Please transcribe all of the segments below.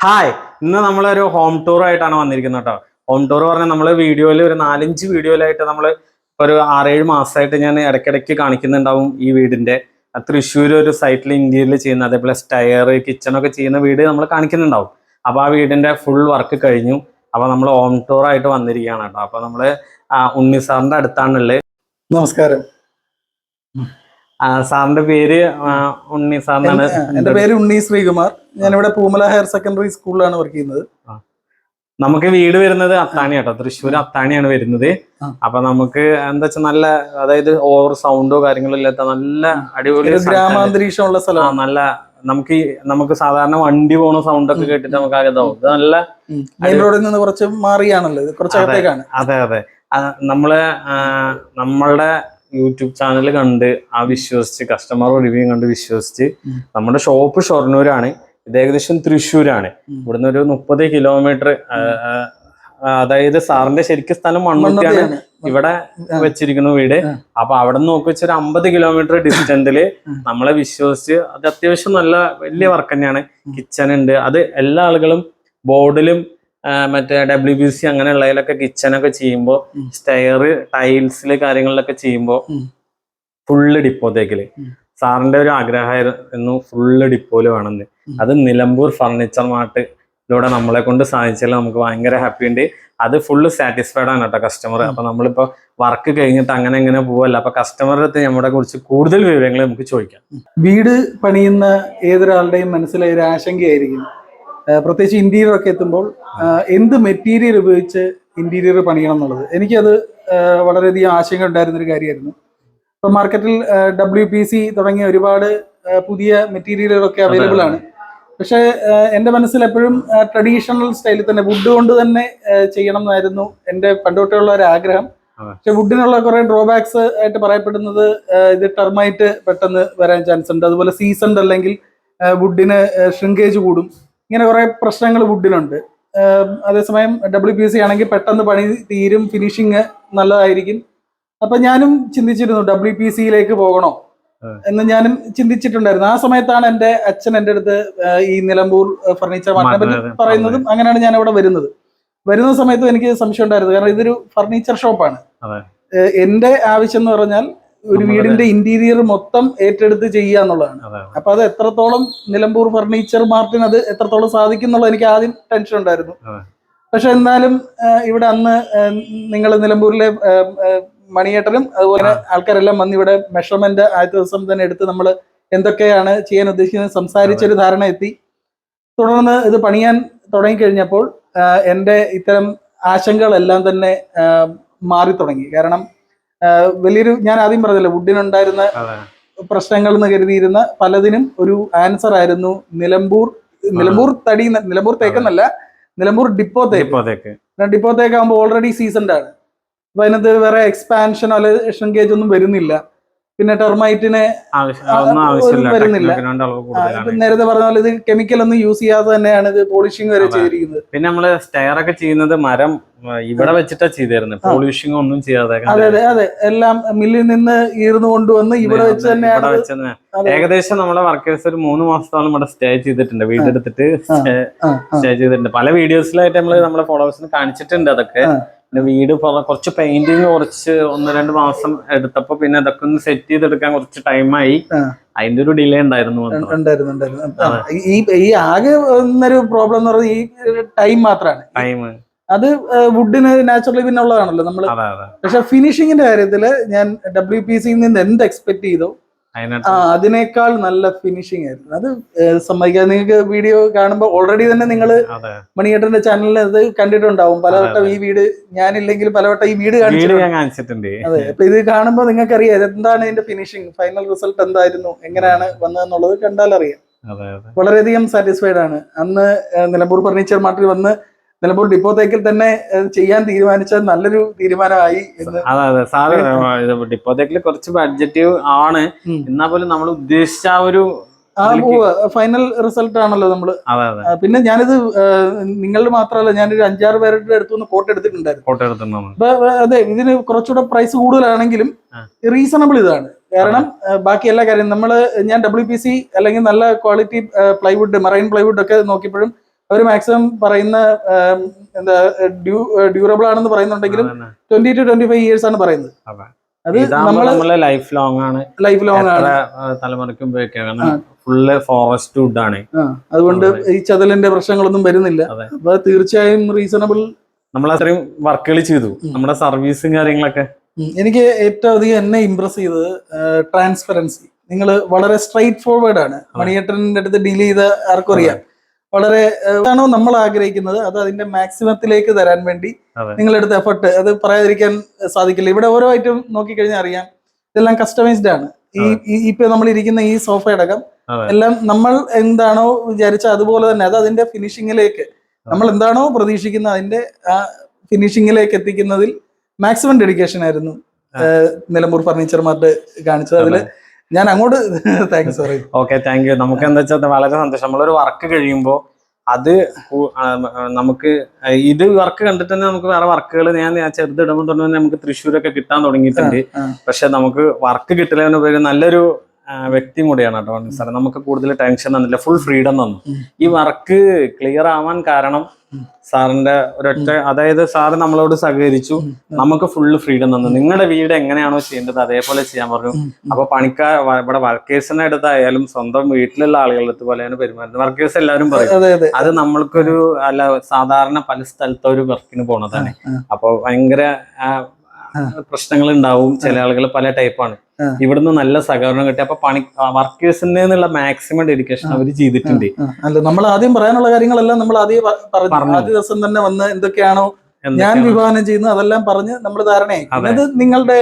Hi ഇന്ന് നമ്മളൊരു home tour ആയിട്ടാണ് വന്നിരിക്കുന്നത് കേട്ടോ ഹോം ടൂർ പറഞ്ഞാൽ നമ്മൾ വീഡിയോയിൽ ഒരു നാലഞ്ച് വീഡിയോയിലായിട്ട് നമ്മൾ ഒരു ആറേഴ് മാസമായിട്ട് ഞാൻ ഇടയ്ക്കിടയ്ക്ക് കാണിക്കുന്നുണ്ടാവും ഈ വീടിന്റെ തൃശ്ശൂർ ഒരു സൈറ്റിൽ ഇന്ത്യയിൽ ചെയ്യുന്ന അതേപോലെ സ്റ്റയർ കിച്ചണൊക്കെ ചെയ്യുന്ന വീട് നമ്മൾ കാണിക്കുന്നുണ്ടാവും. അപ്പോൾ ആ വീടിന്റെ ഫുൾ വർക്ക് കഴിഞ്ഞു. അപ്പോൾ നമ്മൾ ഹോം ടൂർ ആയിട്ട് വന്നിരിക്കുകയാണ് കേട്ടോ അപ്പോൾ നമ്മൾ ഉണ്ണി സാറിന്റെ അടുത്താണുള്ളത്. നമസ്കാരം. സാറിന്റെ പേര് ഉണ്ണി സാറിനാണ് എന്റെ പേര് ഉണ്ണി ശ്രീകുമാർ. ഞാനിവിടെ പൂമല ഹയർ സെക്കൻഡറി സ്കൂളിലാണ് വർക്ക് ചെയ്യുന്നത്. നമുക്ക് വീട് വരുന്നത് അത്താണി കേട്ടോ. തൃശ്ശൂർ അത്താണിയാണ് വരുന്നത്. അപ്പൊ നമുക്ക് എന്താ വെച്ചാൽ നല്ല അതായത് ഓവർ സൗണ്ടോ കാര്യങ്ങളോ ഇല്ലാത്ത നല്ല അടിപൊളി. ഗ്രാമാന്തരീക്ഷമുള്ള സ്ഥലമാണ്. നല്ല നമുക്ക് നമുക്ക് സാധാരണ വണ്ടി പോണ സൗണ്ട് ഒക്കെ കേട്ടിട്ട് നമുക്ക് ആകെ ഇത് നല്ല അതിലൂടെ റോഡിൽ നിന്ന് കുറച്ച് മാറിയാണല്ലോ. കുറച്ച് അതെ. അകത്തേക്കാണ്. അതെ അതെ. നമ്മൾ നമ്മളുടെ യൂട്യൂബ് ചാനൽ കണ്ട് ആ വിശ്വസിച്ച് കസ്റ്റമർ റിവ്യൂ കണ്ട് വിശ്വസിച്ച് നമ്മുടെ ഷോപ്പ് ഷൊർണൂരാണ് ഇത് ഏകദേശം തൃശ്ശൂരാണ്. ഇവിടുന്ന് ഒരു മുപ്പത് കിലോമീറ്റർ അതായത് സാറിന്റെ ശരിക്കും സ്ഥലം മണ്ണൂട്ടിയാണ്. ഇവിടെ. വെച്ചിരിക്കുന്ന വീട്. അപ്പൊ അവിടെ നിന്ന് നോക്കി വെച്ചൊരു അമ്പത് കിലോമീറ്റർ ഡിസ്റ്റൻസിൽ നമ്മളെ വിശ്വസിച്ച് അത് അത്യാവശ്യം നല്ല വലിയ വർക്ക് തന്നെയാണ്. കിച്ചൺ ഉണ്ട് അത് എല്ലാ ആളുകളും ബോർഡിലും മറ്റേ ഡബ്ല്യു ബി സി അങ്ങനെയുള്ളതിലൊക്കെ കിച്ചണൊക്കെ ചെയ്യുമ്പോൾ. സ്റ്റെയർ ടൈൽസിൽ കാര്യങ്ങളിലൊക്കെ ചെയ്യുമ്പോൾ. ഫുള്ള് ഡിപ്പോത്തേക്കിൽ സാറിന്റെ ഒരു ആഗ്രഹമായിരുന്നു ഫുള്ള് ഡിപ്പോയിൽ വേണമെന്ന്. അത് നിലമ്പൂർ ഫർണിച്ചർ മാർട്ടിലൂടെ നമ്മളെ കൊണ്ട് സാധിച്ചാൽ നമുക്ക് ഭയങ്കര ഹാപ്പി ഉണ്ട് അത് ഫുള്ള് സാറ്റിസ്ഫൈഡ് ആണ് കേട്ടോ കസ്റ്റമർ. അപ്പൊ നമ്മളിപ്പോ വർക്ക് കഴിഞ്ഞിട്ട് അങ്ങനെ ഇങ്ങനെ പോവല്ല അപ്പൊ കസ്റ്റമറുടെ അടുത്ത് നമ്മുടെ കുറിച്ച് കൂടുതൽ വിവരങ്ങൾ നമുക്ക് ചോദിക്കാം വീട് പണിയുന്ന ഏതൊരാളുടെയും മനസ്സിലായ ഒരു ആശങ്കയായിരിക്കും പ്രത്യേകിച്ച് ഇന്റീരിയർ ഒക്കെ എത്തുമ്പോൾ എന്ത് മെറ്റീരിയൽ ഉപയോഗിച്ച് ഇന്റീരിയർ പണിയണം എന്നുള്ളത്. എനിക്കത് വളരെയധികം ആശങ്ക ഉണ്ടായിരുന്ന ഒരു കാര്യമായിരുന്നു. ഇപ്പൊ മാർക്കറ്റിൽ ഡബ്ല്യു പി സി തുടങ്ങിയ ഒരുപാട് പുതിയ മെറ്റീരിയലുകളൊക്കെ അവൈലബിൾ ആണ്. പക്ഷേ എന്റെ മനസ്സിൽ എപ്പോഴും ട്രഡീഷണൽ സ്റ്റൈലിൽ തന്നെ വുഡ് കൊണ്ട് തന്നെ ചെയ്യണം എന്നായിരുന്നു എന്റെ പണ്ടോട്ടുള്ള ഒരു ആഗ്രഹം. പക്ഷെ വുഡിനുള്ള കുറെ ഡ്രോബാക്സ് ആയിട്ട് പറയപ്പെടുന്നത് ഇത് ടെർമൈറ്റ് പെട്ടെന്ന് വരാൻ ചാൻസ് ഉണ്ട്. അതുപോലെ സീസൺഡ് അല്ലെങ്കിൽ വുഡിന് ഷ്രിങ്കേജ് കൂടും. ഇങ്ങനെ കുറെ പ്രശ്നങ്ങൾ വുഡിലുണ്ട് അതേസമയം ഡബ്ല്യു പി സി ആണെങ്കിൽ പെട്ടെന്ന് പണി തീരും ഫിനിഷിങ് നല്ലതായിരിക്കും. അപ്പൊ ഞാനും ചിന്തിച്ചിരുന്നു ഡബ്ല്യു പി സിയിലേക്ക് പോകണോ? എന്ന് ഞാനും ചിന്തിച്ചിട്ടുണ്ടായിരുന്നു. ആ സമയത്താണ് എന്റെ അച്ഛൻ എന്റെ അടുത്ത് ഈ നിലമ്പൂർ ഫർണിച്ചർ മാർട്ടിനെ പറ്റി. പറയുന്നതും അങ്ങനെയാണ് ഞാൻ അവിടെ വരുന്നത്. വരുന്ന സമയത്തും എനിക്ക് സംശയം ഉണ്ടായിരുന്നു കാരണം ഇതൊരു ഫർണിച്ചർ ഷോപ്പാണ് എന്റെ ആവശ്യം എന്ന് പറഞ്ഞാൽ ഒരു വീടിന്റെ ഇന്റീരിയർ മൊത്തം ഏറ്റെടുത്ത് ചെയ്യുക എന്നുള്ളതാണ്. അപ്പൊ അത് എത്രത്തോളം നിലമ്പൂർ ഫർണിച്ചർ മാർട്ടിന് അത് എത്രത്തോളം സാധിക്കും എന്നുള്ളത് എനിക്ക് ആദ്യം ടെൻഷൻ ഉണ്ടായിരുന്നു. പക്ഷെ എന്നാലും ഇവിടെ അന്ന് നിങ്ങൾ നിലമ്പൂരിലെ മണിയേട്ടനും അതുപോലെ ആൾക്കാരെല്ലാം വന്ന് ഇവിടെ മെഷർമെന്റ് ആദ്യത്തെ ദിവസം തന്നെ എടുത്ത് നമ്മൾ എന്തൊക്കെയാണ് ചെയ്യാൻ ഉദ്ദേശിക്കുന്നത് സംസാരിച്ചൊരു ധാരണ എത്തി. തുടർന്ന് ഇത് പണിയാൻ തുടങ്ങിക്കഴിഞ്ഞപ്പോൾ എന്റെ എന്റെ ഇത്തരം ആശങ്കകളെല്ലാം തന്നെ മാറി തുടങ്ങി കാരണം വലിയൊരു ഞാൻ ആദ്യം പറഞ്ഞല്ലോ വുഡിനുണ്ടായിരുന്ന പ്രശ്നങ്ങൾ എന്ന് കരുതിയിരുന്ന പലതിനും ഒരു ആൻസർ ആയിരുന്നു നിലമ്പൂർ നിലമ്പൂർ തടി നിലമ്പൂർ തേക്കെന്നല്ല നിലമ്പൂർ ഡിപ്പോ തേക്ക്. ഡിപ്പോ തേക്കാകുമ്പോൾ ഓൾറെഡി സീസൺഡ് ആണ്. അപ്പൊ അതിനകത്ത് വേറെ എക്സ്പാൻഷനോ അല്ലെങ്കിൽ ഷ്രിങ്കേജ് ഒന്നും വരുന്നില്ല. പിന്നെ ടെർമൈറ്റിനെ വരുന്നില്ല. നേരത്തെ പറഞ്ഞ പോലെ ഇത് കെമിക്കൽ ഒന്നും യൂസ് ചെയ്യാതെ തന്നെയാണ് ഇത് പോളിഷിംഗ് വരെ ചെയ്തിരിക്കുന്നത്. പിന്നെ നമ്മൾ സ്റ്റെയർ ഒക്കെ ചെയ്യുന്നത് മരം ഇവിടെ വെച്ചിട്ടാ ചെയ്തിരുന്നത് പോളിഷിംഗ് ഒന്നും ചെയ്യാതെ അതെ അതെ അതെ. എല്ലാം മില്ലിൽ നിന്ന് ഈർന്നു കൊണ്ടുവന്ന് ഇവിടെ വെച്ച് തന്നെയാണ്. ഏകദേശം നമ്മളെ വർക്കേഴ്സ് ഒരു മൂന്ന് മാസത്തോളം ഇവിടെ സ്റ്റേ ചെയ്തിട്ടുണ്ട്. വീടെടുത്തിട്ട് സ്റ്റേ ചെയ്തിട്ടുണ്ട്. പല വീഡിയോസിലായിട്ട് നമ്മൾ നമ്മുടെ ഫോളോവേഴ്സിന് കാണിച്ചിട്ടുണ്ട് അതൊക്കെ. പിന്നെ വീട് കുറച്ച് പെയിന്റിങ് കുറച്ച് ഒന്ന് രണ്ട് മാസം എടുത്തപ്പോ പിന്നെ അതൊക്കെ ഒന്ന് സെറ്റ് ചെയ്തെടുക്കാൻ കുറച്ച് ടൈമായി. അതിന്റെ ഒരു ഡിലേ ഉണ്ടായിരുന്നു ഈ ഈ ആകെ വന്നൊരു പ്രോബ്ലം എന്ന് പറഞ്ഞാൽ ഈ ടൈം മാത്രമാണ് ടൈം അത് വുഡിന് നാച്ചുറലി പിന്നെ ഉള്ളതാണല്ലോ നമ്മൾ പക്ഷെ ഫിനിഷിങ്ങിന്റെ കാര്യത്തിൽ ഞാൻ ഡബ്ല്യു പി സിയിൽ നിന്ന് എന്ത് എക്സ്പെക്ട് ചെയ്തോ? ആ അതിനേക്കാൾ നല്ല ഫിനിഷിംഗ് ആയിരുന്നു. അത് ഏഹ്, സമ്മതിക്കാൻ നിങ്ങൾക്ക് വീഡിയോ കാണുമ്പോൾ ഓൾറെഡി തന്നെ നിങ്ങൾ മണിയേട്ടന്റെ ചാനലിൽ അത് കണ്ടിട്ടുണ്ടാവും. പലവട്ടം. ഈ വീട് ഞാനില്ലെങ്കിൽ പലവട്ടം ഈ വീട് കാണിച്ചിട്ടുണ്ട്. അതെ അപ്പൊ ഇത് കാണുമ്പോൾ നിങ്ങൾക്ക് അറിയാം എന്താണ് ഇതിന്റെ ഫിനിഷിംഗ് ഫൈനൽ റിസൾട്ട് എന്തായിരുന്നു എങ്ങനെയാണ് വന്നതെന്നുള്ളത് കണ്ടാൽ അറിയാം വളരെയധികം സാറ്റിസ്ഫൈഡ് ആണ്. അന്ന് നിലമ്പൂർ ഫർണിച്ചർ മാർട്ടിൽ വന്ന് നിലമ്പൂർ ഡിപ്പോത്തേക്കിൽ തന്നെ ചെയ്യാൻ തീരുമാനിച്ച നല്ലൊരു തീരുമാനമായി എന്ന്. അതെ അതെ സാറ് ഡിപ്പോത്തേക്കിൽ കുറച്ച് ബഡ്ജറ്റ് ആണ്. എന്നാ പോലും നമ്മൾ ഉദ്ദേശിച്ച ആ ഒരു ഫൈനൽ റിസൾട്ട് ആണല്ലോ നമ്മൾ. പിന്നെ ഞാനിത് നിങ്ങൾ മാത്രമല്ല ഞാനൊരു അഞ്ചാറ് പേരുടെ അടുത്തുനിന്ന് കോട്ട് എടുത്തിട്ടുണ്ടായിരുന്നു. അതെ ഇതിന് കുറച്ചുകൂടെ പ്രൈസ് കൂടുതലാണെങ്കിലും റീസണബിൾ ഇതാണ്. കാരണം ബാക്കി എല്ലാ കാര്യം നമ്മൾ ഞാൻ ഡബ്ല്യു പി സി അല്ലെങ്കിൽ നല്ല ക്വാളിറ്റി പ്ലൈവുഡ് മറൈൻ പ്ലൈവുഡ് ഒക്കെ നോക്കിയപ്പോഴും അവർ മാക്സിമം പറയുന്ന എന്താ ഡ്യൂ ഡ്യൂറബിൾ ആണെന്ന് പറയുന്നുണ്ടെങ്കിലും. Twenty two twenty five years ആണ് പറയുന്നത്. അതെ. അത് നമ്മളെ ലൈഫ് ലോങ് ആണ്. ലൈഫ് ലോങ് ആണ്. തലമുറയ്ക്കും ഫുള്ള് ഫോറസ്റ്റ് വുഡ് ആണ്. അതുകൊണ്ട് ഈ ചതലിന്റെ പ്രശ്നങ്ങളൊന്നും വരുന്നില്ല. അപ്പൊ തീർച്ചയായും റീസണബിൾ നമ്മൾ അത്രയും വർക്കുകൾ ചെയ്തു. നമ്മുടെ സർവീസും കാര്യങ്ങളൊക്കെ. എനിക്ക് ഏറ്റവും അധികം എന്നെ ഇംപ്രസ് ചെയ്തത് ട്രാൻസ്പെറൻസി നിങ്ങൾ വളരെ സ്ട്രൈറ്റ് ഫോർവേഡ് ആണ് മണിയേട്ടന്റെ അടുത്ത് ഡീൽ ചെയ്ത ആർക്കും അറിയാം. വളരെ ഇതാണോ നമ്മൾ ആഗ്രഹിക്കുന്നത്? അത് അതിന്റെ മാക്സിമത്തിലേക്ക് തരാൻ വേണ്ടി നിങ്ങളെടുത്ത് എഫർട്ട് അത് പറയാതിരിക്കാൻ സാധിക്കില്ല. ഇവിടെ ഓരോ ഐറ്റം നോക്കിക്കഴിഞ്ഞാൽ അറിയാം. ഇതെല്ലാം കസ്റ്റമൈസ്ഡ് ആണ്. ഈ ഇപ്പൊ നമ്മൾ ഇരിക്കുന്ന ഈ സോഫ അടക്കം എല്ലാം നമ്മൾ എന്താണോ വിചാരിച്ച അതുപോലെ തന്നെ അത് അതിന്റെ ഫിനിഷിങ്ങിലേക്ക് നമ്മൾ എന്താണോ പ്രതീക്ഷിക്കുന്ന അതിന്റെ ആ ഫിനിഷിങ്ങിലേക്ക് എത്തിക്കുന്നതിൽ മാക്സിമം ഡെഡിക്കേഷൻ ആയിരുന്നു നിലമ്പൂർ ഫർണിച്ചർ മാർട്ട് കാണിച്ചത്. അതിൽ ഞാൻ അങ്ങോട്ട് thanks sorry okay thank you നമുക്ക് എന്താ വെച്ചാൽ വളരെ സന്തോഷം. നമ്മളൊരു വർക്ക് കഴിയുമ്പോൾ അത് നമുക്ക് ഇത് വർക്ക് കണ്ടിട്ട് തന്നെ നമുക്ക് വേറെ വർക്കുകൾ ഞാൻ ഞാൻ ചെറുതിടുമ്പോൾ തന്നെ നമുക്ക് തൃശ്ശൂരൊക്കെ കിട്ടാൻ തുടങ്ങിയിട്ടുണ്ട്. പക്ഷെ നമുക്ക് വർക്ക് കിട്ടില്ല ഉപരി നല്ലൊരു വ്യക്തിയും കൂടിയാണ് കേട്ടോ. സാറേ നമുക്ക് കൂടുതൽ ടെൻഷൻ തന്നില്ല. ഫുൾ ഫ്രീഡം തന്നു. ഈ വർക്ക് ക്ലിയർ ആവാൻ കാരണം സാറിന്റെ ഒരൊറ്റ അതായത് സാറ് നമ്മളോട് സഹകരിച്ചു. നമുക്ക് ഫുള്ള് ഫ്രീഡം തന്നു. നിങ്ങളുടെ വീട് എങ്ങനെയാണോ ചെയ്യേണ്ടത് അതേപോലെ ചെയ്യാൻ പറഞ്ഞു. അപ്പൊ പണിക്കാർ ഇവിടെ വർക്കേഴ്സിന്റെ അടുത്തായാലും സ്വന്തം വീട്ടിലുള്ള ആളുകളുടെ അടുത്ത് പോലെയാണ് പെരുമാറുന്നത്. വർക്കേഴ്സ് എല്ലാവരും പറയും. അതെ നമ്മൾക്കൊരു അല്ല സാധാരണ പല സ്ഥലത്തൊരു വർക്കിന് പോണതാണ്. അപ്പൊ ഭയങ്കര പ്രശ്നങ്ങൾ ഉണ്ടാവും ചില ആളുകൾ പല ടൈപ്പാണ്. ഇവിടുന്ന് നല്ല സഹകരണം കിട്ടി. അപ്പൊ പണി വർക്കേഴ്സിന്റെ മാക്സിമം ഡെഡിക്കേഷൻ അവർ ചെയ്തിട്ടുണ്ട്. അല്ല നമ്മൾ ആദ്യം പറയാനുള്ള കാര്യങ്ങളെല്ലാം നമ്മൾ ആദ്യം. ആദ്യ ദിവസം തന്നെ വന്ന് എന്തൊക്കെയാണോ ഞാൻ വിഭാവനം ചെയ്യുന്നത് അതെല്ലാം പറഞ്ഞ് നമ്മൾ ധാരണയായി. അതായത് നിങ്ങളുടെ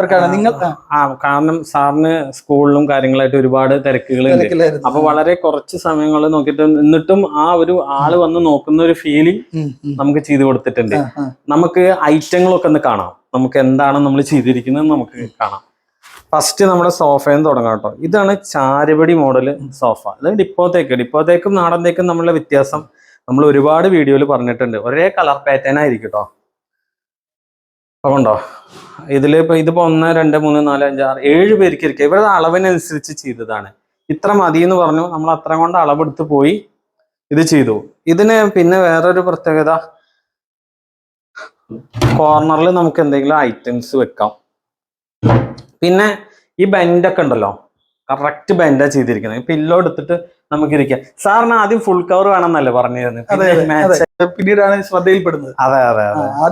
വർക്കാണ്. നിങ്ങൾ ആ, കാരണം സാറിന് സ്കൂളിലും കാര്യങ്ങളായിട്ട് ഒരുപാട് തിരക്കുകൾ. അപ്പൊ വളരെ കുറച്ച് സമയങ്ങൾ നോക്കിയിട്ട് എന്നിട്ടും ആ ഒരു ആൾ വന്ന് നോക്കുന്ന ഒരു ഫീലിംഗ്. നമുക്ക് ചെയ്തു കൊടുത്തിട്ടുണ്ട്. നമുക്ക് ഐറ്റങ്ങളൊക്കെ ഒന്ന് കാണാം. നമുക്ക് എന്താണ് നമ്മൾ ചെയ്തിരിക്കുന്നത് നമുക്ക് കാണാം. ഫസ്റ്റ് നമ്മുടെ സോഫയിൽ നിന്ന് തുടങ്ങാം കേട്ടോ. ഇതാണ് ചാരുപടി മോഡൽ സോഫ. ഇത് ഡിപ്പോത്തേക്ക്. ഡിപ്പോത്തേക്കും നാടൻ തേക്കും നമ്മളുടെ വ്യത്യാസം നമ്മൾ ഒരുപാട് വീഡിയോയിൽ പറഞ്ഞിട്ടുണ്ട്. ഒരേ കളർ പാറ്റേൺ ആയിരിക്കും കേട്ടോ. അതുകൊണ്ടോ? ഇതിൽ ഇപ്പൊ ഇതിപ്പോ ഒന്ന് രണ്ട് മൂന്ന് നാല് അഞ്ച് ആറ് ഏഴ് പേർക്ക് ഇരിക്കുക ഇവരുടെ അളവിനനുസരിച്ച് ചെയ്തതാണ്. ഇത്ര മതി എന്ന് പറഞ്ഞു. നമ്മൾ അത്ര കൊണ്ട് അളവെടുത്ത് പോയി ഇത് ചെയ്തു. ഇതിന് പിന്നെ വേറൊരു പ്രത്യേകത. കോർണറിൽ നമുക്ക് എന്തെങ്കിലും ഐറ്റംസ് വെക്കാം. പിന്നെ ഈ ബെൻഡൊക്കെ ഉണ്ടല്ലോ. കറക്റ്റ് ബെൻഡാ ചെയ്തിരിക്കുന്നത്. പില്ലോ എടുത്തിട്ട് നമുക്ക് ഇരിക്കാം സാറിന് ആദ്യം ഫുൾ കവർ വേണമെന്നല്ലേ പറഞ്ഞിരുന്നത്. പിന്നീടാണ് ശ്രദ്ധയിൽപ്പെടുന്നത്. അതെ അതെ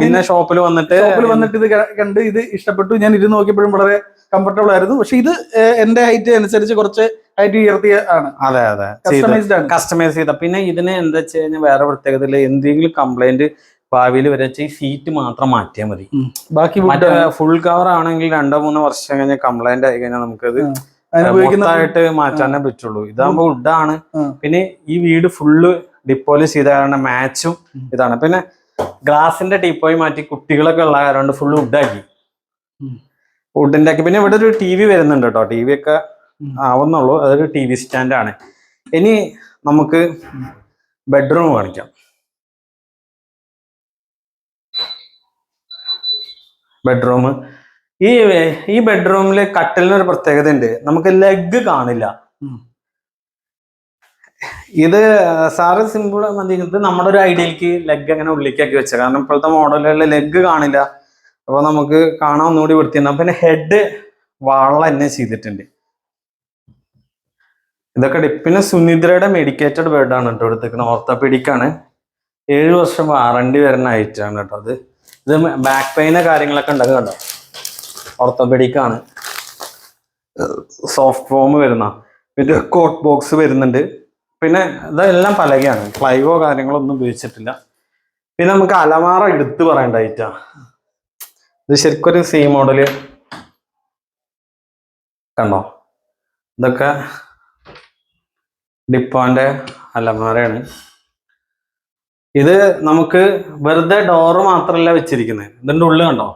പിന്നെ ഷോപ്പിൽ വന്നിട്ട് ഷോപ്പിൽ വന്നിട്ട് ഇത് കണ്ട് ഇത് ഇഷ്ടപ്പെട്ടു. ഞാൻ ഇരുന്ന് നോക്കിയപ്പോഴും വളരെ കംഫർട്ടബിൾ ആയിരുന്നു. പക്ഷെ ഇത് എന്റെ ഹൈറ്റ് അനുസരിച്ച് കുറച്ച് ഹൈറ്റ് ഉയർത്തിയ ആണ്. അതെ അതെ. കസ്റ്റമൈസ്ഡ് ആണ്. കസ്റ്റമൈസ് ചെയ്ത. പിന്നെ ഇതിന് എന്താ വെച്ച് കഴിഞ്ഞാൽ വേറെ പ്രത്യേകത എന്തെങ്കിലും കംപ്ലൈന്റ് ഭാവിയിൽ വരെ വെച്ചാൽ ഈ സീറ്റ് മാത്രം മാറ്റിയാൽ മതി. ബാക്കി ഫുൾ കവർ ആണെങ്കിൽ രണ്ടോ മൂന്നോ വർഷം കഴിഞ്ഞാൽ കംപ്ലൈന്റ് ആയി കഴിഞ്ഞാൽ നമുക്കത് മൊത്തമായിട്ട് മാറ്റാനേ പറ്റുള്ളൂ. ഇതാകുമ്പോ വുഡാണ് ആ. പിന്നെ ഈ വീട് ഫുള്ള് ഡിപ്പോയിൽ ചെയ്ത കാരണം മാച്ചും ഇതാണ്. പിന്നെ ഗ്ലാസിന്റെ ടീപ്പോയി മാറ്റി കുട്ടികളൊക്കെ ഉള്ള കാരണം ഫുള്ള് വുഡാക്കി ഉം. വുഡിന്റെ ആക്കി പിന്നെ ഇവിടെ ഒരു ടി വി വരുന്നുണ്ട് കേട്ടോ. ടി വി ഒക്കെ. ആവുന്നുള്ളൂ. അതൊരു ടി വി സ്റ്റാൻഡാണ് ഇനി നമുക്ക് ബെഡ്റൂം കാണിക്കാം. ബെഡ്റൂം. ഈ ഈ ബെഡ്റൂമിൽ കട്ടിലിന് ഒരു പ്രത്യേകത ഉണ്ട് നമുക്ക് ലെഗ് കാണില്ല. ഇത് സാറ് സിമ്പിൾ മതി ഇത് നമ്മുടെ ഒരു ഐഡിയയിലേക്ക് ലെഗ് അങ്ങനെ ഉള്ളിലേക്കാക്കി വെച്ച. കാരണം ഇപ്പോഴത്തെ മോഡലുകളിൽ ലെഗ് കാണില്ല. അപ്പൊ നമുക്ക് കാണാൻ ഒന്നുകൂടി വൃത്തിയുണ്ടാവും പിന്നെ ഹെഡ് വാള തന്നെ ചെയ്തിട്ടുണ്ട്. ഇതൊക്കെ പിന്നെ സുനിദ്രയുടെ മെഡിക്കേറ്റഡ് ബെഡാണ് കേട്ടോ എടുത്തേക്കുന്നത് ഓർത്തോപീഡിക്കാണ്. ഏഴ് വർഷം വാറണ്ടി വരുന്ന ഐറ്റാണ് കേട്ടോ അത്. ഇത് ബാക്ക് പെയിന് കാര്യങ്ങളൊക്കെ ഉണ്ടത് കണ്ടോ ഓർത്തോപെഡിക്കാണ് സോഫ്റ്റ് ഫോം വരുന്ന പിന്നെ കോട്ട് ബോക്സ് വരുന്നുണ്ട്. പിന്നെ ഇതെല്ലാം പലകയാണ്. പ്ലൈവോ കാര്യങ്ങളൊന്നും ഉപയോഗിച്ചിട്ടില്ല. പിന്നെ നമുക്ക് അലമാറ എടുത്ത് പറയേണ്ട ഐറ്റാ ഇത് ശരിക്കും ഒരു സി മോഡൽ കണ്ടോ? ഇതൊക്കെ ഡിപ്പോന്റെ അലമാരയാണ്. ഇത് നമുക്ക് വെറുതെ ഡോറ് മാത്രമല്ല വെച്ചിരിക്കുന്നത്. ഇതിന്റെ ഉള്ളിൽ കണ്ടോ?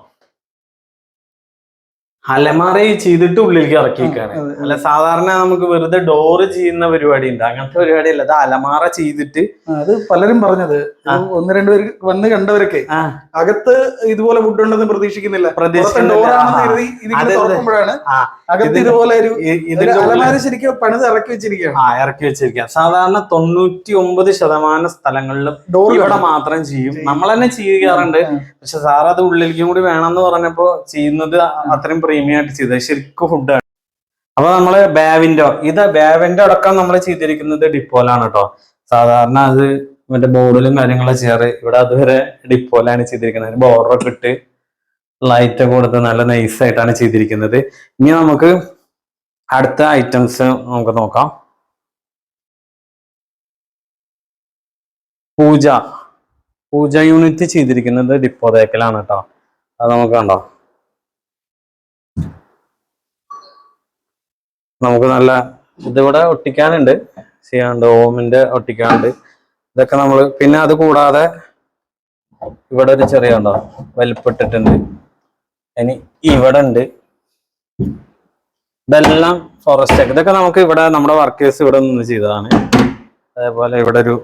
അലമാര ചെയ്തിട്ട് ഉള്ളിലേക്ക് ഇറക്കിയിരിക്കാണ് അതെ, അല്ല സാധാരണ നമുക്ക് വെറുതെ ഡോറ് ചെയ്യുന്ന പരിപാടി ഉണ്ട് അങ്ങനത്തെ പരിപാടി അല്ല അത് അലമാറ ചെയ്തിട്ട് അത് പലരും പറഞ്ഞത്. ഒന്ന് രണ്ടുപേർ വന്ന് കണ്ടവരൊക്കെ. അകത്ത് ഇതുപോലെ ഫുഡ് ഉണ്ടെന്ന് പ്രതീക്ഷിക്കുന്നില്ല. പ്രതീക്ഷിക്കുന്നില്ല. അകത്ത് ഇതുപോലെ ഒരു അലമാര ശരിക്കും പണിത് ഇറക്കി വെച്ചിരിക്കുകയാണ്. ആ ഇറക്കി വെച്ചിരിക്കുക സാധാരണ തൊണ്ണൂറ്റി ഒമ്പത് ശതമാനം സ്ഥലങ്ങളിലും ഡോർ ഇവിടെ മാത്രം ചെയ്യും. നമ്മൾ തന്നെ ചെയ്യാറുണ്ട് പക്ഷെ സാർ അത് ഉള്ളിലേക്കും കൂടി വേണമെന്ന് പറഞ്ഞപ്പോ ചെയ്യുന്നത് അത്രയും പ്രീമിയം ആയിട്ട് ചെയ്തത് ശരിക്കും ഫുഡാണ് അപ്പൊ നമ്മൾ ബാവിൻഡോ ഇത് ബാവിൻഡോ അടക്കം നമ്മൾ ചെയ്തിരിക്കുന്നത് ഡിപ്പോലാണ് കേട്ടോ സാധാരണ അത് മറ്റേ ബോർഡിലും കാര്യങ്ങളും ചെയ്യാറ് ഇവിടെ അതുവരെ ഡിപ്പോലാണ് ചെയ്തിരിക്കുന്നത്. ബോർഡർ ഒക്കെ ഇട്ട് ലൈറ്റ് കൊടുത്ത് നല്ല നൈസ് ആയിട്ടാണ് ചെയ്തിരിക്കുന്നത്. ഇനി നമുക്ക് അടുത്ത ഐറ്റംസ് നമുക്ക് നോക്കാം. പൂജ. പൂജ യൂണിറ്റ് ചെയ്തിരിക്കുന്നത് ഡിപ്പോ തേക്കലാണ് കേട്ടോ അത് നമുക്ക് കണ്ടോ? നമുക്ക് നല്ല ഇതിവിടെ ഒട്ടിക്കാനുണ്ട്. ചെയ്യാണ്ട് ഓമിന്റെ ഒട്ടിക്കാനുണ്ട്. ഇതൊക്കെ നമ്മൾ പിന്നെ അത് കൂടാതെ ഇവിടെ ഒരു ചെറിയ ഉണ്ടോ വലിപ്പിട്ടിട്ടുണ്ട്. ഇനി ഇവിടെ ഉണ്ട് ഇതെല്ലാം ഫോറസ്റ്റ് ഇതൊക്കെ നമുക്ക് ഇവിടെ നമ്മുടെ വർക്കേഴ്സ് ഇവിടെ നിന്ന് ചെയ്തതാണ്. അതേപോലെ ഇവിടെ ഒരു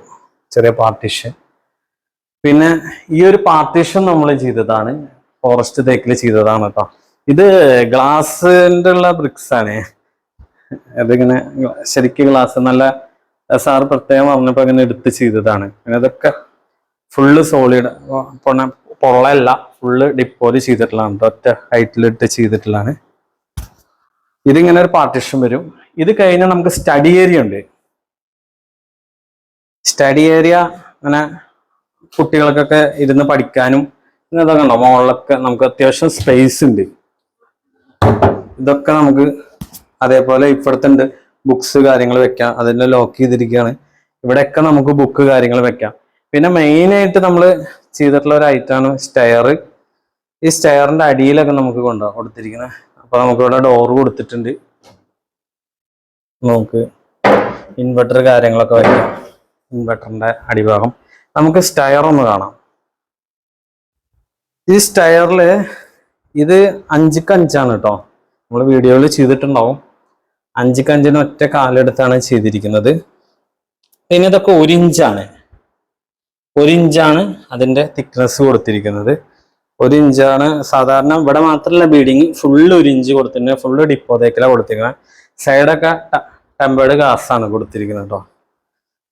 ചെറിയ പാർട്ടിഷൻ പിന്നെ ഈ ഒരു പാർട്ടിഷൻ നമ്മൾ ചെയ്തതാണ്. ഫോറസ്റ്റ് തേക്കിൽ ചെയ്തതാണ് കേട്ടോ ഇത് ഗ്ലാസിന്റെ ഉള്ള ബ്രിക്സ് ആണ്. അതിങ്ങനെ ശരിക്കും ഗ്ലാസ് നല്ല സാർ പ്രത്യേകം പറഞ്ഞപ്പോ ഇങ്ങനെ എടുത്ത് ചെയ്തതാണ്. പിന്നെ ഇതൊക്കെ ഫുള്ള് സോളിഡ് പൊള്ളയല്ല. ഫുള്ള് ഡിപ്പോൽ ചെയ്തിട്ടുള്ളതാണ്. ട്ടോ. ഒറ്റ ഹൈറ്റിലിട്ട് ചെയ്തിട്ടുള്ളതാണ്. ഇതിങ്ങനെ ഒരു പാർട്ടിഷൻ വരും. ഇത് കഴിഞ്ഞാൽ നമുക്ക് സ്റ്റഡി ഏരിയ ഉണ്ട്. സ്റ്റഡി ഏരിയ അങ്ങനെ കുട്ടികൾക്കൊക്കെ ഇരുന്ന് പഠിക്കാനും പിന്നെ ഇതൊക്കെ ഉണ്ടോ മുകളിലൊക്കെ നമുക്ക് അത്യാവശ്യം സ്പേസ് ഉണ്ട്. ഇതൊക്കെ നമുക്ക് അതേപോലെ ഇപ്പോഴത്തെ ബുക്സ് കാര്യങ്ങൾ വെക്കാം. അതിന്റെ ലോക്ക് ചെയ്തിരിക്കുകയാണ്. ഇവിടെയൊക്കെ നമുക്ക് ബുക്ക് കാര്യങ്ങൾ വെക്കാം. പിന്നെ മെയിൻ ആയിട്ട് നമ്മൾ ചെയ്തിട്ടുള്ള ഒരു ഐറ്റമാണ് സ്റ്റെയർ ഈ സ്റ്റെയറിന്റെ അടിയിലൊക്കെ നമുക്ക് കൊണ്ടുപോകാം കൊടുത്തിരിക്കുന്നത് അപ്പോൾ നമുക്ക് ഇവിടെ ഡോർ കൊടുത്തിട്ടുണ്ട്. നമുക്ക് ഇൻവെർട്ടർ കാര്യങ്ങളൊക്കെ വയ്ക്കാം. ഇൻവെർട്ടറിന്റെ അടിഭാഗം. നമുക്ക് സ്റ്റയർ ഒന്ന് കാണാം. ഈ സ്റ്റയറിൽ ഇത് അഞ്ചിക്ക് അഞ്ചാണ് കേട്ടോ നമ്മൾ വീഡിയോയിൽ ചെയ്തിട്ടുണ്ടാവും. അഞ്ചിക്ക് അഞ്ചിന് ഒറ്റ കാലെടുത്താണ് ചെയ്തിരിക്കുന്നത്. ഇനി ഇതൊക്കെ ഒരു ഇഞ്ചാണ് ഒരു അതിന്റെ തിക്നെസ് കൊടുത്തിരിക്കുന്നത്. ഒരു ഇഞ്ചാണ്. സാധാരണ ഇവിടെ മാത്രമല്ല ബീഡിങ് ഫുള്ള് ഒരു ഇഞ്ച് കൊടുത്തിട്ടുണ്ട്. ഫുള്ള് ഡിപ്പോതേക്കില കൊടുത്തിരിക്കുന്നത് സൈഡൊക്കെ ടെമ്പേർഡ് ഗ്ലാസ്സാണ് കൊടുത്തിരിക്കുന്നത് കേട്ടോ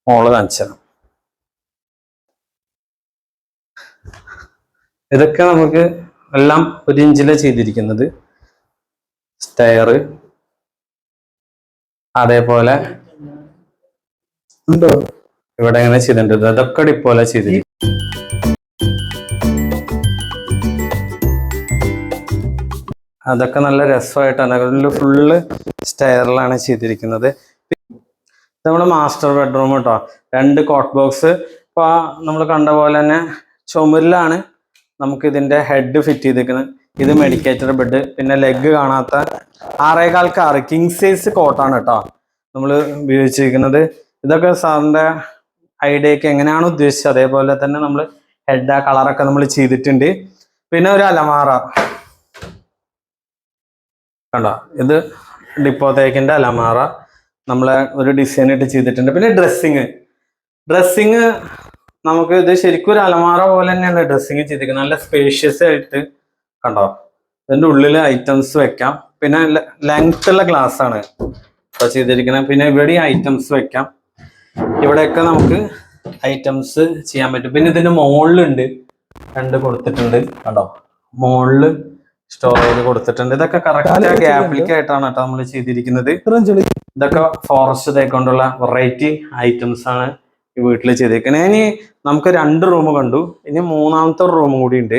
മോൾ കാണിച്ചത് ഇതൊക്കെ നമുക്ക് എല്ലാം ഒരു ഇഞ്ചിൽ ചെയ്തിരിക്കുന്നത്. സ്റ്റയർ അതേപോലെ ഇവിടെ ഇങ്ങനെ ചെയ്തിട്ടുണ്ട്. അതൊക്കെ ഡിപ്പോലെ ചെയ്തിരിക്കും അതൊക്കെ നല്ല രസമായിട്ടാണ്. അതിൽ ഫുള്ള് സ്റ്റെയറിലാണ് ചെയ്തിരിക്കുന്നത്. നമ്മുടെ മാസ്റ്റർ ബെഡ്റൂം കേട്ടോ രണ്ട് കോട്ട് ബോക്സ് ഇപ്പൊ നമ്മൾ കണ്ട പോലെ തന്നെ ചുമരിലാണ് നമുക്ക് ഇതിന്റെ ഹെഡ് ഫിറ്റ് ചെയ്തിരിക്കുന്നത് ഇത് മെഡിക്കേറ്റർ ബെഡ് പിന്നെ ലെഗ് കാണാത്ത ആറേകാൽക്ക് ആറ് കിങ് സൈസ് കോട്ടാണ് കേട്ടോ നമ്മൾ ഉപയോഗിച്ചിരിക്കുന്നത്. ഇതൊക്കെ സാറിന്റെ ഐഡിയക്ക് എങ്ങനെയാണ് ഉദ്ദേശിച്ചത്? അതേപോലെ തന്നെ നമ്മൾ ഹെഡ് ആ കളറൊക്കെ നമ്മൾ ചെയ്തിട്ടുണ്ട്. പിന്നെ ഒരു അലമാറ കണ്ടോ? ഇത് ഡിപ്പോതേക്കിന്റെ അലമാറ. നമ്മളെ ഒരു ഡിസൈൻ ഇട്ട് ചെയ്തിട്ടുണ്ട്. പിന്നെ ഡ്രസ്സിങ് ഡ്രസ്സിങ് നമുക്ക് ഇത് ശരിക്കും ഒരു അലമാറ പോലെ തന്നെയാണ് ഡ്രസ്സിങ് ചെയ്തിരിക്കുന്നത്. നല്ല സ്പേഷ്യസ് ആയിട്ട് കണ്ടോ? ഇതിന്റെ ഉള്ളിൽ ഐറ്റംസ് വെക്കാം. പിന്നെ ലെങ്ത് ഉള്ള ഗ്ലാസ് ആണ് ഇപ്പൊ ചെയ്തിരിക്കുന്നത്. പിന്നെ ഇവിടെ ഐറ്റംസ് വെക്കാം. ഇവിടെയൊക്കെ നമുക്ക് ഐറ്റംസ് ചെയ്യാൻ പറ്റും. പിന്നെ ഇതിന്റെ മുകളിലുണ്ട് രണ്ട് കൊടുത്തിട്ടുണ്ട്. കണ്ടോ? മുകളിൽ സ്റ്റോറേജ് കൊടുത്തിട്ടുണ്ട്. ഇതൊക്കെ കറക്റ്റ് ഗ്യാപ്പിലേക്ക് ആയിട്ടാണ് കേട്ടോ നമ്മൾ ചെയ്തിരിക്കുന്നത്. ഇതൊക്കെ ഫോറസ്റ്റ് തേക്കൊണ്ടുള്ള വെറൈറ്റി ഐറ്റംസ് ആണ് ഈ വീട്ടിൽ ചെയ്തേക്കുന്നത് ഇനി നമുക്ക് രണ്ട് റൂം കണ്ടു. ഇനി മൂന്നാമത്തെ റൂം കൂടി ഉണ്ട്.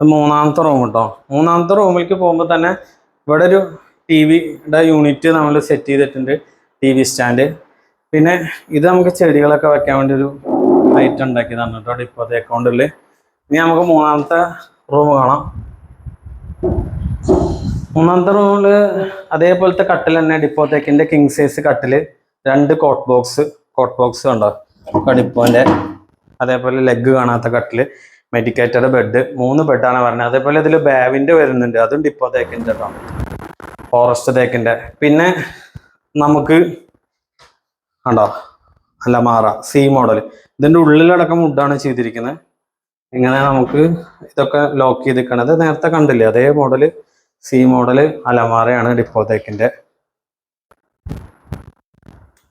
മൂന്നാമത്തെ റൂം കേട്ടോ മൂന്നാമത്തെ റൂമിലേക്ക് പോകുമ്പോൾ തന്നെ ഇവിടെ ഒരു ടി വിയുടെ യൂണിറ്റ് നമ്മൾ സെറ്റ് ചെയ്തിട്ടുണ്ട്. ടി വി സ്റ്റാൻഡ് പിന്നെ ഇത് നമുക്ക് ചെടികളൊക്കെ വെക്കാൻ വേണ്ടി ഒരു ലൈറ്റ് ഉണ്ടാക്കിയതാണ് കേട്ടോ ഡിപ്പോത്തെ അക്കൗണ്ടിൽ ഇനി നമുക്ക് മൂന്നാമത്തെ റൂം കാണാം. മൂന്നാമത്തെ റൂമിൽ അതേപോലത്തെ കട്ടിൽ തന്നെ ഡിപ്പോത്തേക്കിന്റെ കിങ് സൈസ് കട്ടിൽ രണ്ട് കോട്ട് ബോക്സ് കോട്ട് ബോക്സ് കണ്ടോ? ഡിപ്പോന്റെ അതേപോലെ ലെഗ് കാണാത്ത കട്ടിൽ മെഡിക്കേറ്റഡ് ബെഡ് മൂന്ന് ബെഡാണ് പറഞ്ഞത്. അതേപോലെ ഇതിൽ ബാവിന്റെ വരുന്നുണ്ട്. അതും ഡിപ്പോ തേക്കിന്റെ ഫോറസ്റ്റ് തേക്കിന്റെ. പിന്നെ നമുക്ക് കണ്ടോ? മാറ. സി മോഡൽ ഇതിന്റെ ഉള്ളിലടക്കം വുഡാണ് ചെയ്തിരിക്കുന്നത് ഇങ്ങനെ നമുക്ക് ഇതൊക്കെ ലോക്ക് ചെയ്തിരിക്കണത് നേരത്തെ കണ്ടില്ലേ? അതേ മോഡൽ സി മോഡൽ അലമാറയാണ് ഡിപ്പോത്തേക്കിന്റെ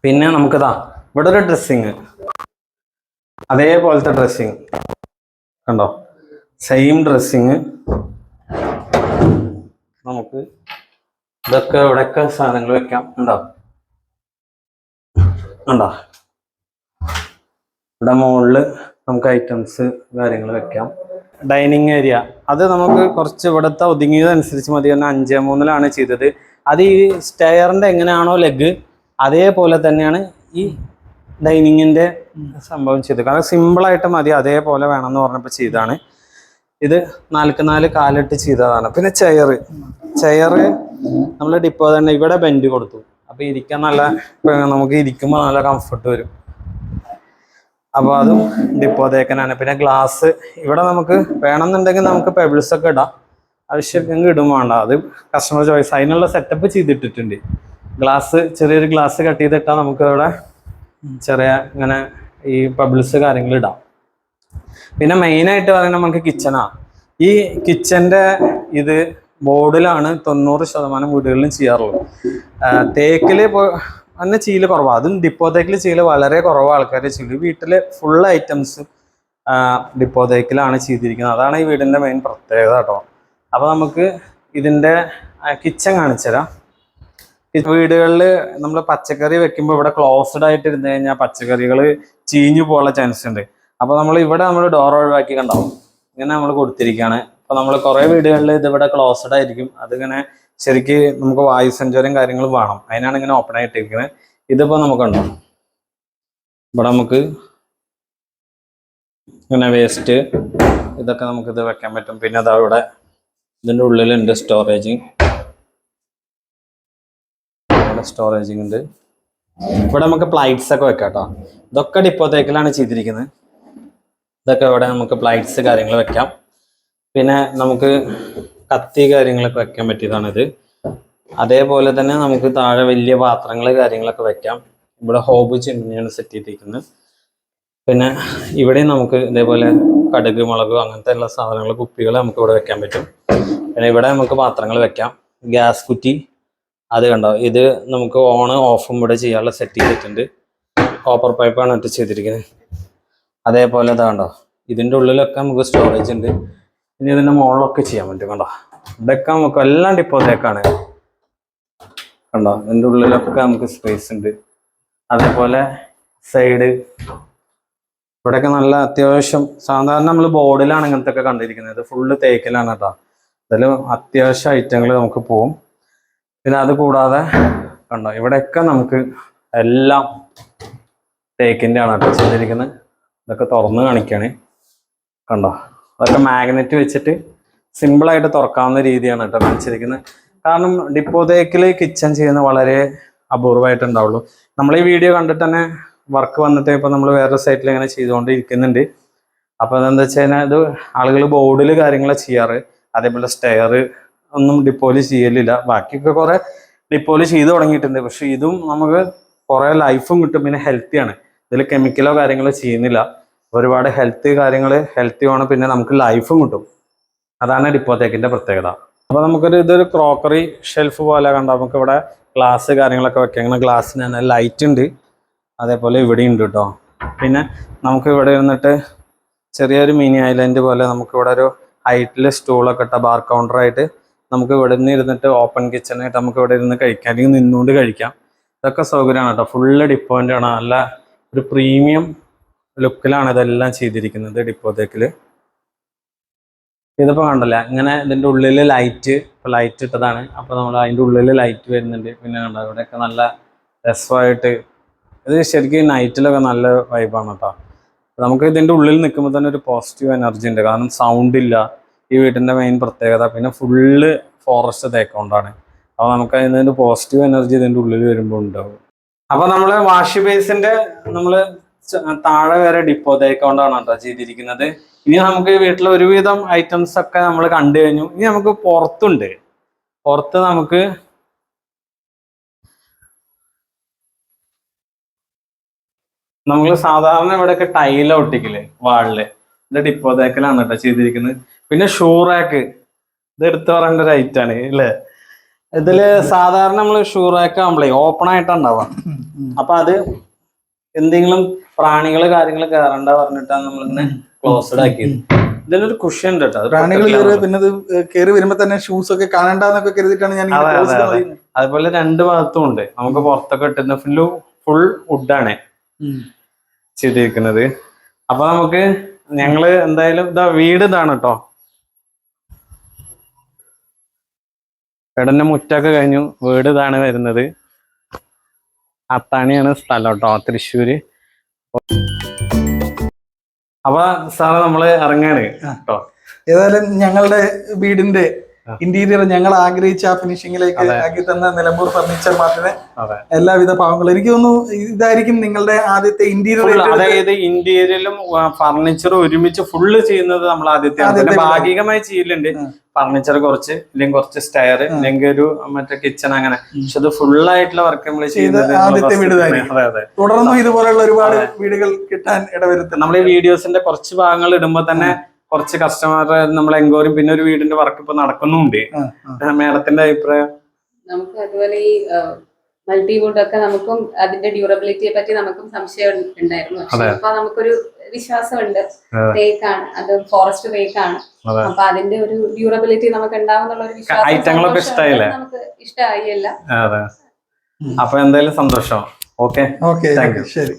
പിന്നെ നമുക്കിതാ ഇവിടെ ഒരു ഡ്രസ്സിങ് അതേപോലത്തെ ഡ്രസ്സിങ് കണ്ടോ? സെയിം ഡ്രസ്സിങ് നമുക്ക് ഇതൊക്കെ ഇവിടെയൊക്കെ സാധനങ്ങൾ വെക്കാം. ഉണ്ടോ ഉണ്ടോ ഇവിടെ മുകളിൽ നമുക്ക് ഐറ്റംസ് കാര്യങ്ങൾ വെക്കാം. ഡൈനിങ് ഏരിയ അത് നമുക്ക് കുറച്ച് ഇവിടുത്തെ ഒതുങ്ങിയതനുസരിച്ച് മതി. തന്നെ അഞ്ചേ മൂന്നിലാണ് ചെയ്തത്. അത് ഈ സ്റ്റെയറിന്റെ എങ്ങനെയാണോ ലെഗ് അതേപോലെ തന്നെയാണ് ഈ ഡൈനിങ്ങിന്റെ സംഭവം ചെയ്തത്. കാരണം സിമ്പിളായിട്ട് മതി. അതേപോലെ വേണമെന്ന് പറഞ്ഞപ്പോൾ ചെയ്തതാണ്. ഇത് നാൽക്ക് നാല് കാലിട്ട് ചെയ്തതാണ്. പിന്നെ ചെയർ ചെയർ നമ്മൾ ഡിപ്പോ തന്നെ ഇവിടെ ബെൻഡ് കൊടുത്തു. അപ്പോൾ ഇരിക്കാൻ നല്ല നമുക്ക് ഇരിക്കുമ്പോൾ നല്ല കംഫർട്ട് വരും. അപ്പൊ അതും ഡിപ്പോ തേക്കനാണ്. പിന്നെ ഗ്ലാസ് ഇവിടെ നമുക്ക് വേണമെന്നുണ്ടെങ്കിൽ നമുക്ക് പെബിൾസ് ഒക്കെ ഇടാം. ആവശ്യമെങ്കിൽ ഇടും വേണ്ട. അത് കസ്റ്റമർ ചോയ്സ് അതിനുള്ള സെറ്റപ്പ് ചെയ്തിട്ടിട്ടുണ്ട്. ഗ്ലാസ് ചെറിയൊരു ഗ്ലാസ് കട്ട് ചെയ്തിട്ടാൽ നമുക്ക് അവിടെ ചെറിയ ഇങ്ങനെ ഈ പബിൾസ് കാര്യങ്ങൾ ഇടാം. പിന്നെ മെയിൻ ആയിട്ട് പറയുന്നത് നമുക്ക് കിച്ചണാ ഈ കിച്ചന്റെ ഇത് ബോർഡിലാണ് തൊണ്ണൂറ് ശതമാനം വീടുകളിലും ചെയ്യാറുള്ളത്. തേക്കിൽ അന്ന് ചീല കുറവാണ് അതും ഡിപ്പോത്തേക്കിൽ ചീല വളരെ കുറവ് ആൾക്കാർ ചെയ്യും വീട്ടിൽ ഫുൾ ഐറ്റംസ് ഡിപ്പോത്തേക്കിലാണ് ചെയ്തിരിക്കുന്നത്. അതാണ് ഈ വീടിന്റെ മെയിൻ പ്രത്യേകത കേട്ടോ അപ്പോൾ നമുക്ക് ഇതിന്റെ കിച്ചൺ കാണിച്ചുതരാം. വീടുകളിൽ നമ്മൾ പച്ചക്കറി വെക്കുമ്പോൾ ഇവിടെ ക്ലോസ്ഡ് ആയിട്ട് ഇരുന്ന് കഴിഞ്ഞാൽ പച്ചക്കറികൾ ചീഞ്ഞു പോകാനുള്ള ചാൻസ് ഉണ്ട്. അപ്പൊ നമ്മൾ ഇവിടെ നമ്മൾ ഡോർ ഒഴിവാക്കി കണ്ടാവും ഇങ്ങനെ നമ്മൾ കൊടുത്തിരിക്കുകയാണ് അപ്പൊ നമ്മൾ കുറെ വീടുകളിൽ ഇത് ഇവിടെ ക്ലോസ്ഡ് ആയിരിക്കും. അതിങ്ങനെ ശരിക്ക് നമുക്ക് വായു സഞ്ചാരം കാര്യങ്ങൾ വേണം. അതിനാണ് ഇങ്ങനെ ഓപ്പൺ ആയിട്ടിരിക്കുന്നത് ഇതിപ്പോ നമുക്കുണ്ടോ ഇവിടെ നമുക്ക് ഇങ്ങനെ വേസ്റ്റ് ഇതൊക്കെ നമുക്ക് ഇത് വെക്കാൻ പറ്റും. പിന്നെ അതാ ഇവിടെ ഇതിന്റെ ഉള്ളിലുണ്ട് സ്റ്റോറേജിങ് ഇവിടെ സ്റ്റോറേജിങ് ഉണ്ട്. ഇവിടെ നമുക്ക് പ്ലൈറ്റ്സ് ഒക്കെ വെക്കാം കേട്ടോ. ഇതൊക്കെ ഡിപ്പോത്തേക്കിലാണ് ചെയ്തിരിക്കുന്നത്. ഇതൊക്കെ ഇവിടെ നമുക്ക് പ്ലൈറ്റ്സ് കാര്യങ്ങൾ വെക്കാം. പിന്നെ നമുക്ക് കത്തി കാര്യങ്ങളൊക്കെ വെക്കാൻ പറ്റിയതാണിത്. അതേപോലെ തന്നെ നമുക്ക് താഴെ വലിയ പാത്രങ്ങൾ കാര്യങ്ങളൊക്കെ വെക്കാം. ഇവിടെ ഹോബ് ചിമ്മിനിയാണ് സെറ്റ് ചെയ്തിരിക്കുന്നത്. പിന്നെ ഇവിടെ നമുക്ക് ഇതേപോലെ കടുക് മുളക് അങ്ങനത്തെ എല്ലാ സാധനങ്ങൾ കുപ്പികൾ നമുക്ക് ഇവിടെ വെക്കാൻ പറ്റും. പിന്നെ ഇവിടെ നമുക്ക് പാത്രങ്ങൾ വെക്കാം. ഗ്യാസ് കുറ്റി. അത് കണ്ടോ? ഇത് നമുക്ക് ഓൺ ഓഫും ഇവിടെ ചെയ്യാനുള്ള സെറ്റ് ചെയ്തിട്ടുണ്ട്. കോപ്പർ പൈപ്പാണ് ഇട്ട് ചെയ്തിരിക്കുന്നത്. അതേപോലെ ഇതാ കണ്ടോ? ഇതിന്റെ ഉള്ളിലൊക്കെ നമുക്ക് സ്റ്റോറേജ് ഉണ്ട്. ഇനി ഇതിന്റെ മുകളിലൊക്കെ ചെയ്യാൻ പറ്റും കണ്ടോ? ഇതൊക്കെ നമുക്ക് എല്ലാം തേക്കാണ് കണ്ടോ? ഇതിന്റെ ഉള്ളിലൊക്കെ നമുക്ക് സ്പേസ് ഉണ്ട്. അതേപോലെ സൈഡ് ഇവിടെയൊക്കെ നല്ല അത്യാവശ്യം സാധാരണ നമ്മൾ ബോർഡിലാണ് ഇങ്ങനത്തെ ഒക്കെ കണ്ടിരിക്കുന്നത് ഫുള്ള് തേക്കിലാണ് കേട്ടോ. ഇതിൽ അത്യാവശ്യം ഐറ്റങ്ങൾ നമുക്ക് പോവും. പിന്നെ അത് കൂടാതെ കണ്ടോ? ഇവിടെയൊക്കെ നമുക്ക് എല്ലാം തേക്കിന്റെ ആണ് കേട്ടോ ചെയ്തിരിക്കുന്നത്. ഇതൊക്കെ തുറന്ന് കാണിക്കുകയാണ് കണ്ടോ? അതൊക്കെ മാഗ്നറ്റ് വെച്ചിട്ട് സിമ്പിളായിട്ട് തുറക്കാവുന്ന രീതിയാണ് കേട്ടോ കാണിച്ചിരിക്കുന്നത്. കാരണം ഡിപ്പോ തേക്കിൽ കിച്ചൺ ചെയ്യുന്ന വളരെ അപൂർവമായിട്ട് ഉണ്ടാവുള്ളൂ നമ്മൾ ഈ വീഡിയോ കണ്ടിട്ട് തന്നെ വർക്ക് വന്നിട്ട് ഇപ്പൊ നമ്മൾ വേറെ സൈറ്റിൽ ഇങ്ങനെ ചെയ്തുകൊണ്ടിരിക്കുന്നുണ്ട്. അപ്പോൾ അപ്പൊ അതെന്താ വെച്ച് കഴിഞ്ഞാൽ ഇത് ആളുകൾ ബോർഡിൽ കാര്യങ്ങളെ ചെയ്യാറ്. അതേപോലെ സ്റ്റെയർ ഒന്നും ഡിപ്പോയിൽ ചെയ്യലില്ല. ബാക്കിയൊക്കെ കുറെ ഡിപ്പോയിൽ ചെയ്തു തുടങ്ങിയിട്ടുണ്ട്. പക്ഷെ ഇതും നമുക്ക് കുറെ ലൈഫും കിട്ടും. പിന്നെ ഹെൽത്തിയാണ് ഇതിൽ കെമിക്കലോ കാര്യങ്ങളോ ചെയ്യുന്നില്ല. ഒരുപാട് ഹെൽത്ത് കാര്യങ്ങൾ ഹെൽത്തിയാണ് പിന്നെ നമുക്ക് ലൈഫും കിട്ടും. അതാണ് ഡിപ്പോത്തേക്കിന്റെ പ്രത്യേകത. അപ്പോൾ നമുക്കൊരു ഇതൊരു ക്രോക്കറി ഷെൽഫ് പോലെ കണ്ട നമുക്ക് ഇവിടെ ഗ്ലാസ് കാര്യങ്ങളൊക്കെ വെക്കാം. ഇങ്ങനെ ഗ്ലാസ്സിന് തന്നെ ലൈറ്റ് ഉണ്ട്. അതേപോലെ ഇവിടെ ഉണ്ട് കേട്ടോ പിന്നെ നമുക്ക് ഇവിടെ ഇരുന്നിട്ട് ചെറിയൊരു മിനി ഐലൻഡ് പോലെ നമുക്ക് ഇവിടെ ഒരു ഹൈറ്റിൽ സ്റ്റൂളൊക്കെ ഇട്ട ബാർ കൗണ്ടറായിട്ട് നമുക്ക് ഇവിടെ നിന്ന് ഇരുന്നിട്ട് ഓപ്പൺ കിച്ചണായിട്ട് നമുക്ക് ഇവിടെ ഇരുന്ന് കഴിക്കാം. അല്ലെങ്കിൽ നിന്നുകൊണ്ട് കഴിക്കാം. ഇതൊക്കെ സൗകര്യമാണ് കേട്ടോ ഫുള്ള് ഡിപ്പോന്റെ ആണ് നല്ല ഒരു പ്രീമിയം ലുക്കിലാണ് ഇതെല്ലാം ചെയ്തിരിക്കുന്നത് ഡിപ്പോത്തേക്കിൽ ഇതിപ്പോ കണ്ടല്ല ഇങ്ങനെ ഇതിന്റെ ഉള്ളിൽ ലൈറ്റ് ഇപ്പൊ ലൈറ്റ് ഇട്ടതാണ്. അപ്പോൾ നമ്മൾ അതിന്റെ ഉള്ളിൽ ലൈറ്റ് വരുന്നുണ്ട്. പിന്നെ കണ്ടോ ഇവിടെയൊക്കെ നല്ല രസമായിട്ട് ഇത് ശരിക്കും നൈറ്റിലൊക്കെ നല്ല വൈബാണ് കേട്ടോ നമുക്ക് ഇതിന്റെ ഉള്ളിൽ നിൽക്കുമ്പോൾ തന്നെ ഒരു പോസിറ്റീവ് എനർജി ഉണ്ട്. കാരണം സൗണ്ട് ഇല്ല. ഈ വീടിന്റെ മെയിൻ പ്രത്യേകത പിന്നെ ഫുള്ള് ഫോറസ്റ്റ് തേക്കൊണ്ടാണ്. അപ്പോൾ നമുക്ക് അതിന്റെ പോസിറ്റീവ് എനർജി ഇതിന്റെ ഉള്ളിൽ വരുമ്പോൾ ഉണ്ടാവും. അപ്പോൾ നമ്മൾ വാഷ് ബേസിന്റെ നമ്മൾ ച- താഴെ വരെ ഡിപ്പോ തേക്കൊണ്ടാണ് കേട്ടോ ചെയ്തിരിക്കുന്നത്. ഇനി നമുക്ക് വീട്ടിൽ ഒരുവിധം ഐറ്റംസ് ഒക്കെ നമ്മൾ കണ്ടു കഴിഞ്ഞു. ഇനി നമുക്ക് പുറത്തുണ്ട്. പുറത്ത് നമുക്ക് നമ്മൾ സാധാരണ ഇവിടെയൊക്കെ ടൈല ഒട്ടിക്കില്ലേ വാളിൽ. ഇത് ഡിപ്പോ തേക്കലാണ് കേട്ടോ ചെയ്തിരിക്കുന്നത്. പിന്നെ ഷൂറാക്ക് ഇത് എടുത്തു പറയേണ്ട ഒരു ഐറ്റം ആണ് അല്ലേ? ഇതിൽ സാധാരണ നമ്മൾ ഷൂ റാക്ക് ആകുമ്പോഴേ ഓപ്പൺ ആയിട്ടാണ് ഉണ്ടാവുക. അപ്പൊ അത് എന്തെങ്കിലും പ്രാണികൾ കേറണ്ട കയറണ്ട പറഞ്ഞിട്ടാണ് നമ്മളിങ്ങനെ ക്ലോസ്ഡ് ആക്കിയത്. ഇതിലൊരു കുഷ്യൻ ഉണ്ട് കേട്ടോ. പ്രാണികൾ. പിന്നെ കയറി വരുമ്പോ തന്നെ ഷൂസ് ഒക്കെ കാണണ്ടെന്നൊക്കെ കരുതിയിട്ടാണ് ഞാൻ. അതുപോലെ രണ്ട് ഭാഗത്തും ഉണ്ട്. നമുക്ക് പുറത്തൊക്കെ ഇട്ടുന്ന ഫുള്ള് ഫുൾ വുഡാണ്. ചെയ്തിരിക്കുന്നത്. അപ്പൊ നമുക്ക് ഞങ്ങൾ എന്തായാലും ഇതാ വീട് ഇതാണ് കേട്ടോ. ഇടന്നെ മുറ്റൊക്കെ കഴിഞ്ഞു. വീട് ഇതാണ് വരുന്നത്. അത്താണിയാണ് സ്ഥലം കേട്ടോ തൃശ്ശൂര് അപ്പൊ സാറ് നമ്മൾ ഇറങ്ങാണ് കേട്ടോ ഏതായാലും ഞങ്ങളുടെ വീടിന്റെ. ഇന്റീരിയർ ഞങ്ങൾ ആഗ്രഹിച്ച ആ ഫിനിഷിംഗിലേക്ക്. ആക്കി തന്ന നിലമ്പൂർ ഫർണിച്ചർ മാർട്ടിന് എല്ലാവിധ പാവങ്ങളും. എനിക്ക് തോന്നുന്നു ഇതായിരിക്കും നിങ്ങളുടെ ആദ്യത്തെ ഇന്റീരിയർ അതായത് ഇന്റീരിയലും ഫർണിച്ചറും ഒരുമിച്ച് ഫുള്ള് ചെയ്യുന്നത് നമ്മൾ ആദ്യത്തെ ഭാഗികമായി ചെയ്യലുണ്ട്. ഫർണിച്ചർ കുറച്ച് അല്ലെങ്കിൽ കുറച്ച് സ്റ്റയർ അല്ലെങ്കിൽ ഒരു മറ്റേ കിച്ചൺ അങ്ങനെ. പക്ഷെ അത് ഫുൾ ആയിട്ടുള്ള വർക്ക് നമ്മൾ ചെയ്തത് ആദ്യത്തെ വീട് തുടർന്നും ഇതുപോലുള്ള ഒരുപാട് വീടുകൾ കിട്ടാൻ ഇടവരുത്തും നമ്മൾ ഈ വീഡിയോസിന്റെ കുറച്ച് ഭാഗങ്ങൾ ഇടുമ്പോൾ തന്നെ കുറച്ച് കസ്റ്റമർ നമ്മൾ എൻക്വയറിയും പിന്നെ ഒരു വീടിന്റെ വർക്ക് ഇപ്പൊ നടക്കുന്നുണ്ട്. മേഡത്തിന്റെ അഭിപ്രായം? നമുക്ക് അതുപോലെ ഈ മൾട്ടി മൾട്ടിവുഡ് ഒക്കെ നമുക്കും അതിന്റെ ഡ്യൂറബിലിറ്റിയെ പറ്റി നമുക്കും സംശയം ഉണ്ടായിരുന്നു. പക്ഷെ അതെ. ഇപ്പൊ നമുക്കൊരു വിശ്വാസമുണ്ട്. അതെ. തേക്കാണ് അത് ഫോറസ്റ്റ് തേക്കാണ് ആണ്. അപ്പൊ അതിന്റെ ഒരു ഡ്യൂറബിലിറ്റി നമുക്ക് ഉണ്ടാവുന്നുള്ള ഒരു വിശ്വാസം ഐറ്റങ്ങളൊക്കെ സന്തോഷം ഇഷ്ടായില്ലേ? നമുക്ക് ഇഷ്ടമായി അല്ല അതെ. അപ്പൊ എന്തായാലും സന്തോഷം. ഓക്കെ. Okay Thank you. ശരി.